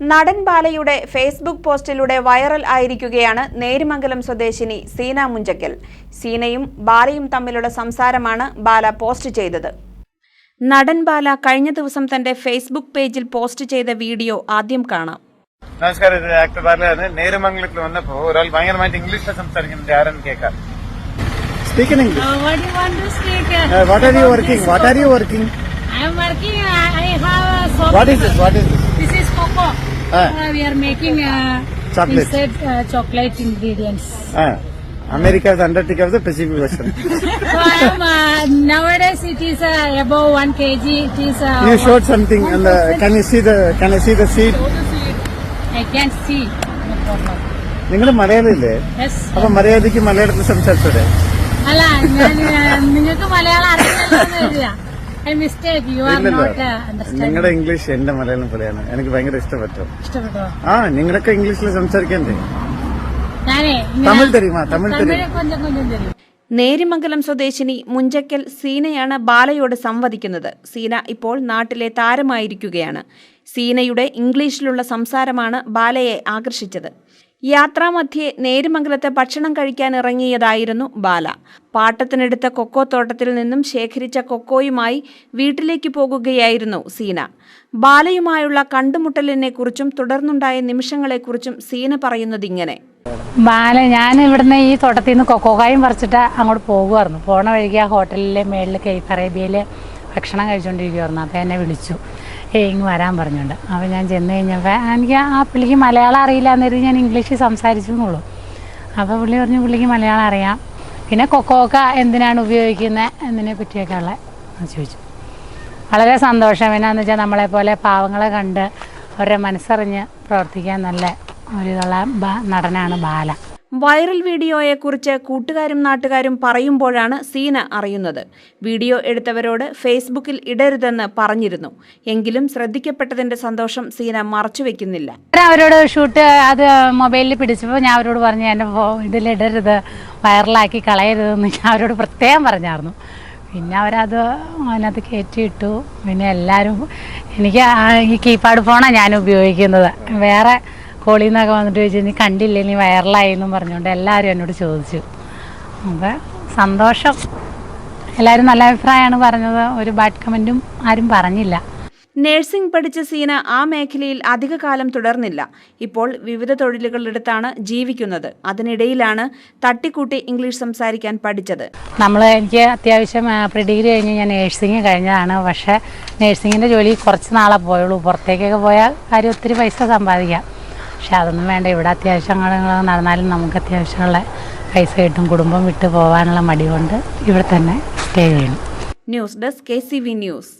നടൻ ബാലയുടെ Facebook പോസ്റ്റിലൂടെ viral ആയിരിക്കുകയാണ് നേരിമംഗലം സ്വദേശിനി സീന മുഞ്ചക്കൽ സീനയും ബാലയും തമ്മിലുള്ള സംസാരമാണ് ബാല പോസ്റ്റ് ചെയ്തത് നടൻ ബാല കഴിഞ്ഞ ദിവസം തന്റെ ഫേസ്ബുക്ക് പേജിൽ പോസ്റ്റ് ചെയ്ത വീഡിയോ ആദ്യം കാണാം നമസ്കാരം ഇത് ആക്ടർ ബാലയാണ് നേരുമംഗലത്തിൽ വന്നപ്പോ ഒരാൾ ഭയങ്കരമായിട്ട് ഇംഗ്ലീഷിൽ സംസാരിക്കുന്നുണ്ട് ആരെന്ന് കേൾക്കാം speaking in English. What do you want to speak? Uh, Uh, what are you working? What are you working? I cocoa. Ah. Uh, we are making uh, Chocolate. inside uh, chocolate ingredients. Uh, America is Undertaker of the Pacific Ocean. So I am uh, nowadays it is uh, above 1 kg. It is. Uh, you showed something, one and the, can you see the can I see the seed? I can't see. No problem. നിങ്ങൾ മലയാളിയില്ലേ Yes. അപ്പൊ മലയാളിക്ക് മലയാളത്തിൽ സംസാരിച്ചോടെ അല്ല ഞാൻ uh, നിങ്ങൾക്ക് മലയാളം അറിയില്ലല്ലോ understand നിങ്ങളുടെ English എന്റെ മലയാളം പോലെയാണ്. എനിക്ക് ഭയങ്കര ഇഷ്ടപ്പെട്ടു. ഇഷ്ടപ്പെട്ടോ? ആ നിങ്ങളൊക്കെ ഇംഗ്ലീഷിൽ സംസാരിക്കണ്ടേ? തമിഴ് തരുമാ തമിഴ് തരും. നേരിമംഗലം സ്വദേശിനി മുഞ്ചക്കൽ സീനയാണ് ബാലയോട് സംവദിക്കുന്നത്. സീന ഇപ്പോൾ നാട്ടിലെ താരമായിരിക്കുകയാണ്. സീനയുടെ ഇംഗ്ലീഷിലുള്ള സംസാരമാണ് ബാലയെ ആകർഷിച്ചത്. യാത്രാമധ്യേ നേരുമംഗലത്ത് ഭക്ഷണം കഴിക്കാൻ ഇറങ്ങിയതായിരുന്നു ബാല. പാട്ടത്തിനെടുത്ത കൊക്കോ തോട്ടത്തിൽ നിന്നും ശേഖരിച്ച കൊക്കോയുമായി വീട്ടിലേക്ക് പോകുകയായിരുന്നു സീന. ബാലയുമായുള്ള കണ്ടുമുട്ടലിനെ കുറിച്ചും തുടർന്നുണ്ടായ നിമിഷങ്ങളെക്കുറിച്ചും സീന പറയുന്നത് ഇങ്ങനെ. ബാല ഞാൻ ഇവിടുന്ന് ഈ തോട്ടത്തിൽ നിന്ന് കൊക്കോക്കായും പറിച്ചിട്ട് അങ്ങോട്ട് പോകുമായിരുന്നു പോണ വഴിക്ക് ആ ഹോട്ടലിലെ മേളിൽ കേഫ് അറേബ്യയിൽ ഭക്ഷണം കഴിച്ചുകൊണ്ടിരിക്കുമായിരുന്നു അപ്പം എന്നെ വിളിച്ചു. ഇങ്ങ് വരാൻ പറഞ്ഞുകൊണ്ട്. അപ്പോൾ ഞാൻ ചെന്ന് കഴിഞ്ഞപ്പോൾ എനിക്ക് ആ പുള്ളിക്ക് മലയാളം അറിയില്ല എന്നിട്ട് ഞാൻ ഇംഗ്ലീഷിൽ സംസാരിച്ചു എന്നുള്ളൂ അപ്പോൾ പുള്ളി പറഞ്ഞു പുള്ളിക്ക് മലയാളം അറിയാം. പിന്നെ കൊക്കോക്ക എന്തിനാണ് ഉപയോഗിക്കുന്നത് എന്നതിനെ പറ്റിയൊക്കെ ഉള്ള ചോദിച്ചു. വളരെ സന്തോഷം. എന്നാന്ന് വെച്ചാൽ നമ്മളെപ്പോലെ പാവങ്ങളെ കണ്ട് അവരുടെ മനസ്സറിഞ്ഞ് പ്രവർത്തിക്കാൻ നല്ല ഒരു നടനാണ് ബാല. വൈറൽ വീഡിയോയെക്കുറിച്ച് കൂട്ടുകാരും നാട്ടുകാരും പറയുമ്പോഴാണ് സീന അറിയുന്നത്. വീഡിയോ എടുത്തവരോട് ഫേസ്ബുക്കിൽ ഇടരുതെന്ന് പറഞ്ഞിരുന്നു. എങ്കിലും ശ്രദ്ധിക്കപ്പെട്ടതിന്റെ സന്തോഷം സീന മറച്ചുവെക്കുന്നില്ല. അവരോട് ഷൂട്ട് അത് മൊബൈലിൽ പിടിച്ചപ്പോൾ ഞാൻ അവരോട് പറഞ്ഞു എന്റെ ഇതിൽ ഇടരുത് വൈറലാക്കി കളയരുതെന്ന്. ഞാൻ അവരോട് പ്രത്യേകം പറഞ്ഞായിരുന്നു. പിന്നെ അവരത് അതിനകത്ത് കയറ്റിയിട്ടു. പിന്നെ എല്ലാവരും എനിക്ക് ഈ കീപാഡ് ഫോണാണ് ഞാൻ ഉപയോഗിക്കുന്നത്. വേറെ കോളിൽ നിന്നൊക്കെ വന്നിട്ട് ചോദിച്ചു നീ കണ്ടില്ലേ? നീ വൈറലായി എന്നും പറഞ്ഞുകൊണ്ട് എല്ലാവരും എന്നോട് ചോദിച്ചു. അപ്പോൾ സന്തോഷം. എല്ലാവരും നല്ല അഭിപ്രായമാണ് പറഞ്ഞത്. ഒരു ബാഡ് കമന്റും ആരും പറഞ്ഞില്ല. നഴ്സിംഗ് പഠിച്ച സീന ആ മേഖലയിൽ അധിക കാലം തുടർന്നില്ല. ഇപ്പോൾ വിവിധ തൊഴിലുകളെടുത്താണ് ജീവിക്കുന്നത്. അതിനിടയിലാണ് തട്ടിക്കൂട്ടി ഇംഗ്ലീഷ് സംസാരിക്കാൻ പഠിച്ചത്. നമ്മൾ എനിക്ക് അത്യാവശ്യം പ്രീ ഡിഗ്രി കഴിഞ്ഞ് ഞാൻ നഴ്സിംഗ് കഴിഞ്ഞതാണ്. പക്ഷേ നേഴ്സിങ്ങിന്റെ ജോലി കുറച്ച് നാളെ പോയുള്ളൂ. പുറത്തേക്കൊക്കെ പോയാൽ കാര്യം ഒത്തിരി പൈസ സമ്പാദിക്കാം. പക്ഷെ അതൊന്നും വേണ്ട. ഇവിടെ അത്യാവശ്യം നടന്നാലും നമുക്ക് അത്യാവശ്യമുള്ള പൈസ കിട്ടും. കുടുംബം വിട്ടു പോകാനുള്ള മടി കൊണ്ട് ഇവിടെ തന്നെ സ്റ്റേ ചെയ്യണം. News desk K C V news.